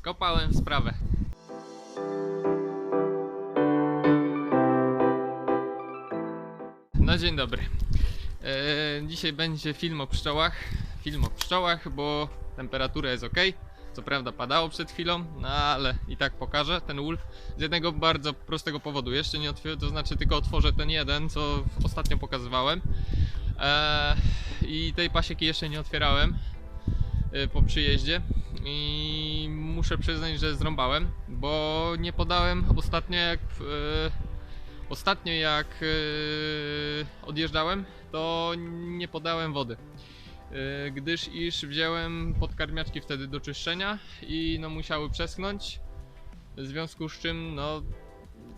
Skopałem sprawę. No dzień dobry. E, dzisiaj będzie film o pszczołach. Film o pszczołach, bo temperatura jest ok. Co prawda padało przed chwilą, no ale i tak pokażę ten ul. Z jednego bardzo prostego powodu. Jeszcze nie otworzę, to znaczy tylko otworzę ten jeden, co ostatnio pokazywałem. E, I tej pasieki jeszcze nie otwierałem e, po przyjeździe. I muszę przyznać, że zrąbałem, bo nie podałem ostatnio jak e, ostatnio jak e, odjeżdżałem, to nie podałem wody. E, gdyż iż wziąłem podkarmiaczki wtedy do czyszczenia i no musiały przeschnąć. W związku z czym no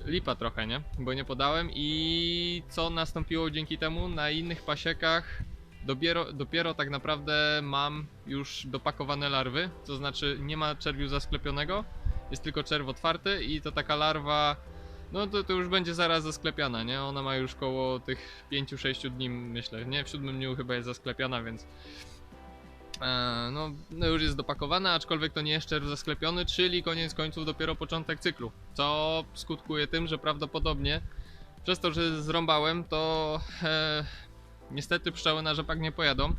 lipa trochę, nie? Bo nie podałem i co nastąpiło dzięki temu na innych pasiekach dopiero, dopiero tak naprawdę mam już dopakowane larwy, to znaczy nie ma czerwiu zasklepionego, jest tylko czerw otwarty i to taka larwa, no to, to już będzie zaraz zasklepiana, nie? Ona ma już koło tych 5-6 dni, myślę, nie? W siódmym dniu chyba jest zasklepiana, więc e, no, no już jest dopakowana, aczkolwiek to nie jest czerw zasklepiony, czyli koniec końców dopiero początek cyklu, co skutkuje tym, że prawdopodobnie przez to, że zrąbałem, to e, niestety pszczoły na rzepak nie pojadą.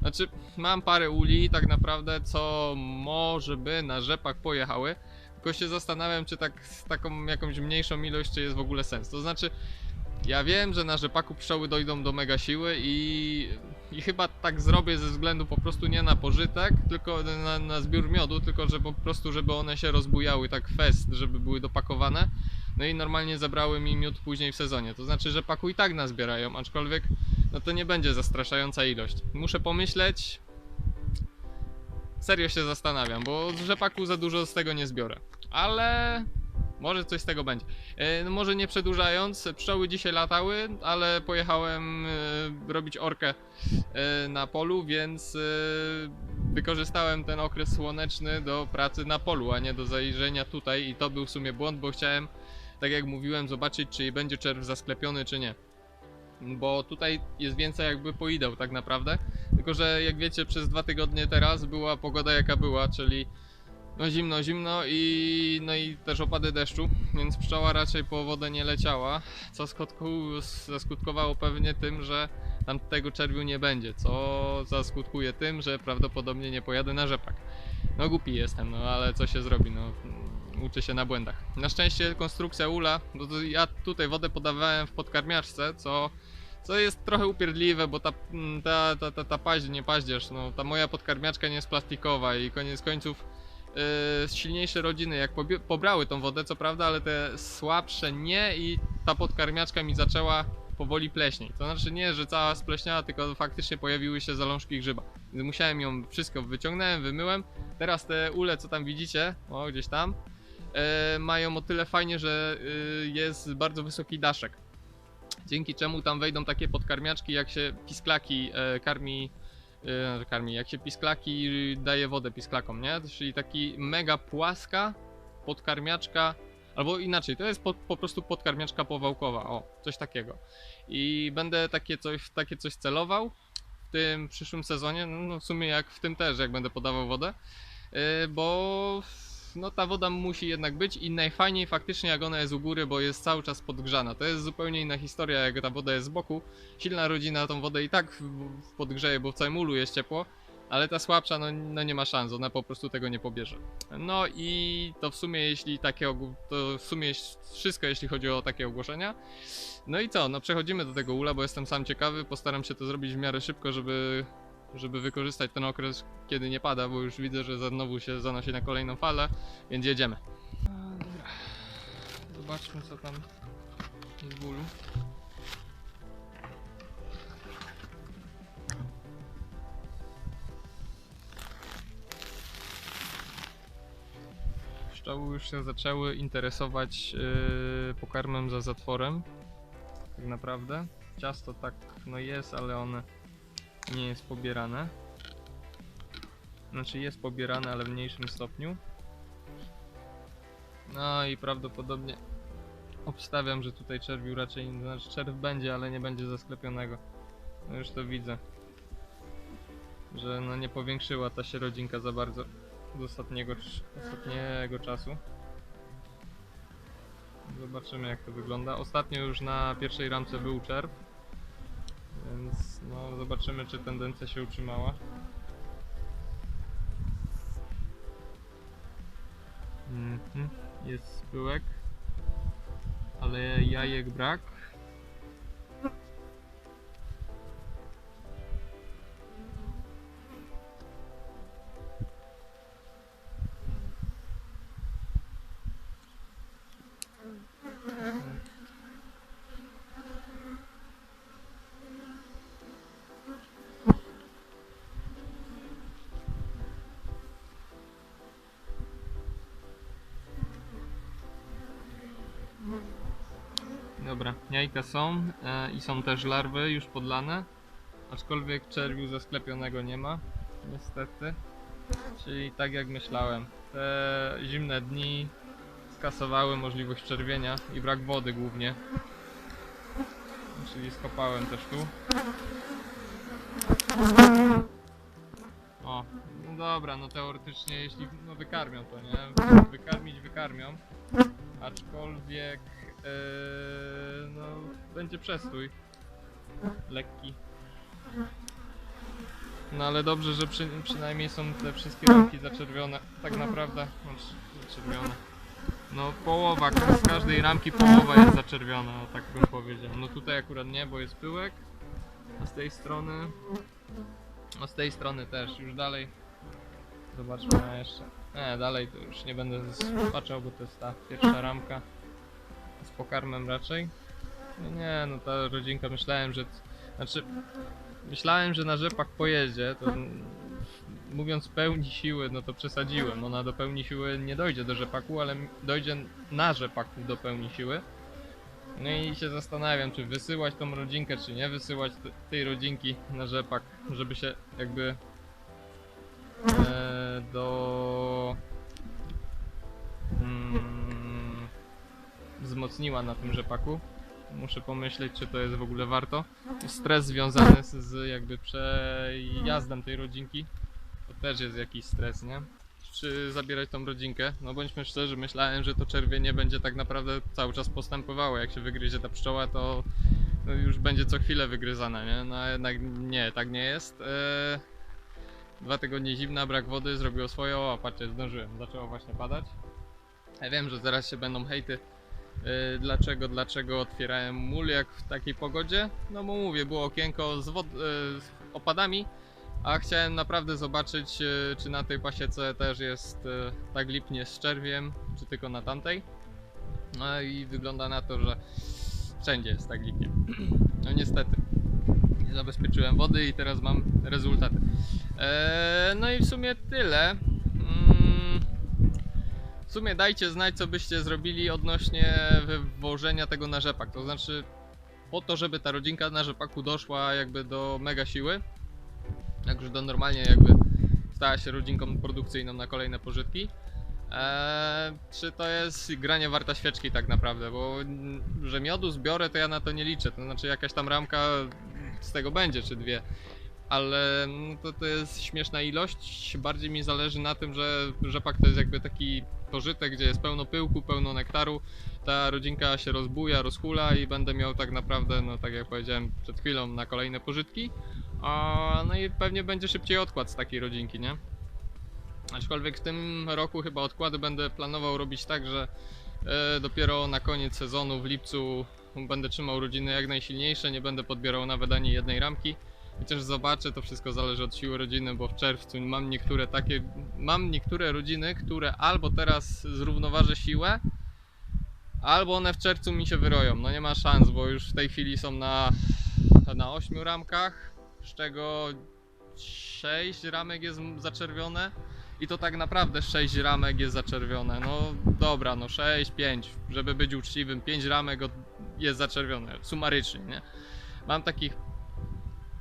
Znaczy, mam parę uli tak naprawdę, co może by na rzepak pojechały, tylko się zastanawiam, czy tak z taką jakąś mniejszą ilość, czy jest w ogóle sens. To znaczy, ja wiem, że na rzepaku pszczoły dojdą do mega siły i, i chyba tak zrobię ze względu po prostu nie na pożytek, tylko na, na zbiór miodu, tylko że po prostu, żeby one się rozbujały tak fest, żeby były dopakowane. No i normalnie zabrały mi miód później w sezonie. To znaczy, że paku i tak nazbierają, aczkolwiek no to nie będzie zastraszająca ilość. Muszę pomyśleć. Serio się zastanawiam, bo z rzepaku za dużo z tego nie zbiorę. Ale może coś z tego będzie. E, no może nie przedłużając, pszczoły dzisiaj latały, ale pojechałem e, robić orkę e, na polu, więc wykorzystałem ten okres słoneczny do pracy na polu, a nie do zajrzenia tutaj i to był w sumie błąd, bo chciałem, tak jak mówiłem, zobaczyć czy będzie czerw zasklepiony czy nie bo tutaj jest więcej jakby poideł tak naprawdę. Tylko, że jak wiecie, przez dwa tygodnie teraz była pogoda jaka była, czyli no zimno, zimno i no i też opady deszczu, więc pszczoła raczej po wodę nie leciała, co skutku, zaskutkowało pewnie tym, że tam tego czerwiu nie będzie, co zaskutkuje tym, że prawdopodobnie nie pojadę na rzepak. No głupi jestem, no ale co się zrobi, no uczę się na błędach. Na szczęście konstrukcja ula, bo ja tutaj wodę podawałem w podkarmiaczce, co, co jest trochę upierdliwe, bo ta, mm, ta, ta, ta, ta paź, nie paździerz, no ta moja podkarmiaczka nie jest plastikowa i koniec końców yy, silniejsze rodziny jak pobrały tą wodę, co prawda, ale te słabsze nie i ta podkarmiaczka mi zaczęła powoli pleśnieć. To znaczy nie, że cała spleśniała, tylko faktycznie pojawiły się zalążki grzyba. Musiałem ją wszystko wyciągnąłem, wymyłem. Teraz te ule, co tam widzicie, o gdzieś tam, mają o tyle fajnie, że y, jest bardzo wysoki daszek. Dzięki czemu tam wejdą takie podkarmiaczki, jak się pisklaki e, karmi, e, karmi, jak się pisklaki daje wodę pisklakom, nie? Czyli taki mega płaska podkarmiaczka, albo inaczej, to jest po, po prostu podkarmiaczka powałkowa, o, coś takiego. I będę takie coś, takie coś celował w tym przyszłym sezonie, no w sumie jak w tym też, jak będę podawał wodę, e, bo no ta woda musi jednak być i najfajniej faktycznie jak ona jest u góry, bo jest cały czas podgrzana. To jest zupełnie inna historia, jak ta woda jest z boku. Silna rodzina tą wodę i tak podgrzeje, bo w całym ulu jest ciepło, ale ta słabsza no, no nie ma szans, ona po prostu tego nie pobierze. No i to w sumie jeśli takie to w sumie wszystko jeśli chodzi o takie ogłoszenia. No i co, no przechodzimy do tego ula, bo jestem sam ciekawy, postaram się to zrobić w miarę szybko, żeby żeby wykorzystać ten okres, kiedy nie pada, bo już widzę, że znowu się zanosi na kolejną falę, więc jedziemy. Zobaczmy co tam jest w ulu. Pszczoły już się zaczęły interesować yy, pokarmem za zatworem. Tak naprawdę. Ciasto tak no jest, ale one nie jest pobierane. Znaczy jest pobierane, ale w mniejszym stopniu. No i prawdopodobnie obstawiam, że tutaj czerwiu raczej, znaczy czerw będzie, ale nie będzie zasklepionego. No już to widzę. Że no nie powiększyła ta się rodzinka za bardzo. z ostatniego, ostatniego czasu. Zobaczymy jak to wygląda. Ostatnio już na pierwszej ramce był czerw, więc no zobaczymy czy tendencja się utrzymała. Mhm, jest spyłek, ale jajek brak. Dobra, jajka są e, i są też larwy już podlane, aczkolwiek czerwiu zasklepionego nie ma, niestety. Czyli tak jak myślałem, te zimne dni skasowały możliwość czerwienia i brak wody głównie. Czyli skopałem też tu. O, no dobra, no teoretycznie jeśli no wykarmią to, nie? Wykarmić wykarmią. Aczkolwiek no, będzie przestój. Lekki. No ale dobrze, że przy, przynajmniej są te wszystkie ramki zaczerwione. Tak naprawdę. Znaczy, zaczerwione. No połowa, z każdej ramki połowa jest zaczerwiona, tak bym powiedział. No tutaj akurat nie, bo jest pyłek. A z tej strony... A z tej strony też, już dalej. Zobaczmy jeszcze. Nie, dalej to już nie będę patrzał, bo to jest ta pierwsza ramka z pokarmem raczej. No nie, no ta rodzinka myślałem, że. Znaczy, myślałem, że na rzepak pojedzie. To, mówiąc pełni siły, no to przesadziłem. Ona do pełni siły nie dojdzie do rzepaku, ale dojdzie na rzepaku do pełni siły. No i się zastanawiam, czy wysyłać tą rodzinkę, czy nie wysyłać te- tej rodzinki na rzepak, żeby się jakby e, do. Wzmocniła na tym rzepaku. Muszę pomyśleć, czy to jest w ogóle warto. Stres związany z, z jakby przejazdem tej rodzinki, to też jest jakiś stres, nie? Czy zabierać tą rodzinkę? No bądźmy szczerzy, myślałem, że to czerwienie będzie tak naprawdę cały czas postępowało. Jak się wygryzie ta pszczoła, to już będzie co chwilę wygryzana, nie? No a jednak nie, tak nie jest. Eee, dwa tygodnie zimna, brak wody, zrobiło swoje. O, patrzcie, zdążyłem, zaczęło właśnie padać. Ja wiem, że zaraz się będą hejty Dlaczego, dlaczego otwierałem mól jak w takiej pogodzie? No bo mówię, było okienko z, yy, z opadami, a chciałem naprawdę zobaczyć, yy, czy na tej pasiece też jest tak lipnie z czerwiem, czy tylko na tamtej. No i wygląda na to, że wszędzie jest tak lipnie. No niestety. Nie zabezpieczyłem wody i teraz mam rezultaty. Eee, no i w sumie tyle. W sumie dajcie znać, co byście zrobili odnośnie wywożenia tego na rzepak. To znaczy, po to, żeby ta rodzinka na rzepaku doszła jakby do mega siły, także do normalnie jakby stała się rodzinką produkcyjną na kolejne pożytki. Eee, czy to jest granie warta świeczki tak naprawdę, bo mm, że miodu zbiorę, to ja na to nie liczę. To znaczy jakaś tam ramka z tego będzie, czy dwie. Ale mm, to, to jest śmieszna ilość. Bardziej mi zależy na tym, że rzepak to jest jakby taki pożytek, gdzie jest pełno pyłku, pełno nektaru. Ta rodzinka się rozbuja, rozhula i będę miał tak naprawdę, no tak jak powiedziałem przed chwilą, na kolejne pożytki. A, no i pewnie będzie szybciej odkład z takiej rodzinki, nie? Aczkolwiek w tym roku chyba odkłady będę planował robić tak, że e, dopiero na koniec sezonu w lipcu będę trzymał rodziny jak najsilniejsze, nie będę podbierał nawet ani jednej ramki. Chociaż zobaczę, to wszystko zależy od siły rodziny, bo w czerwcu mam niektóre takie, mam niektóre rodziny, które albo teraz zrównoważę siłę, albo one w czerwcu mi się wyroją. No nie ma szans, bo już w tej chwili są na, na 8 ramkach, z czego 6 ramek jest zaczerwione. I to tak naprawdę 6 ramek jest zaczerwione. No dobra, no 6, 5, żeby być uczciwym, 5 ramek jest zaczerwione, sumarycznie, nie? Mam takich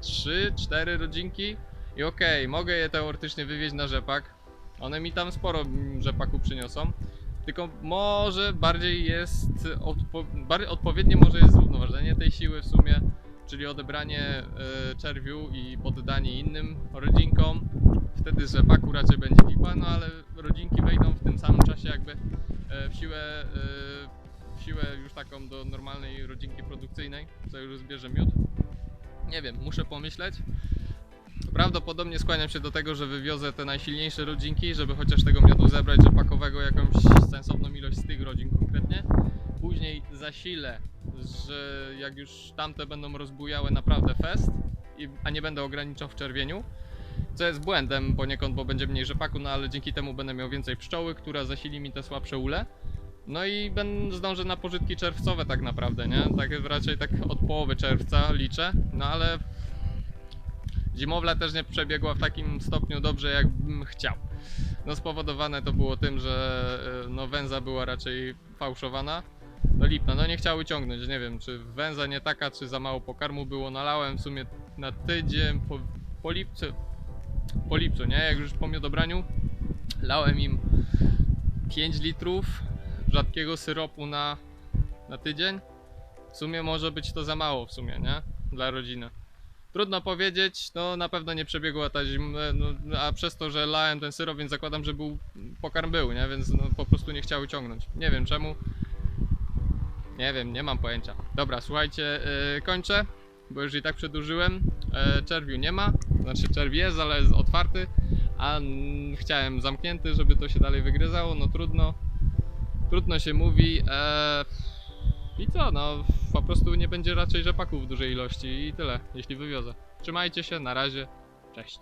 3, 4 rodzinki i okej, mogę je teoretycznie wywieźć na rzepak. One mi tam sporo rzepaku przyniosą. Tylko może bardziej jest odpo bardziej odpowiednie może jest zrównoważenie tej siły w sumie, czyli odebranie e, czerwiu i poddanie innym rodzinkom. wtedy z rzepaku raczej będzie lipa, no ale rodzinki wejdą w tym samym czasie jakby e, w siłę, w siłę już taką do normalnej rodzinki produkcyjnej, co już zbierze miód. Nie wiem, muszę pomyśleć. Prawdopodobnie skłaniam się do tego, że wywiozę te najsilniejsze rodzinki, żeby chociaż tego miodu zebrać rzepakowego jakąś sensowną ilość z tych rodzin konkretnie. Później zasilę, że jak już tamte będą rozbujałe naprawdę fest, a nie będę ograniczał w czerwieniu, co jest błędem poniekąd, bo będzie mniej rzepaku, no ale dzięki temu będę miał więcej pszczoły, która zasili mi te słabsze ule. No i będę zdążę na pożytki czerwcowe tak naprawdę, nie? Tak raczej tak od połowy czerwca liczę, no ale zimowla też nie przebiegła w takim stopniu dobrze, jakbym chciał. No spowodowane to było tym, że e, no węza była raczej fałszowana. No lipna, no nie chciały ciągnąć, nie wiem czy węza nie taka, czy za mało pokarmu było, nalałem w sumie na tydzień, po, po lipcu, po lipcu, nie? Jak już po miodobraniu, lałem im 5 litrów rzadkiego syropu na, na tydzień. W sumie może być to za mało w sumie, nie? Dla rodziny. Trudno powiedzieć, no na pewno nie przebiegła ta zima, no, a przez to, że lałem ten syrop, więc zakładam, że był, pokarm był, nie? Więc no, po prostu nie chciały ciągnąć. Nie wiem czemu. Nie wiem, nie mam pojęcia. Dobra, słuchajcie, yy, kończę, bo już i tak przedłużyłem. Yy, czerwiu nie ma, znaczy czerw jest, ale jest otwarty, a mm, chciałem zamknięty, żeby to się dalej wygryzało, no trudno. Trudno się mówi. Eee, I co, no po prostu nie będzie raczej rzepaków w dużej ilości i tyle, jeśli wywiozę. Trzymajcie się, na razie, cześć.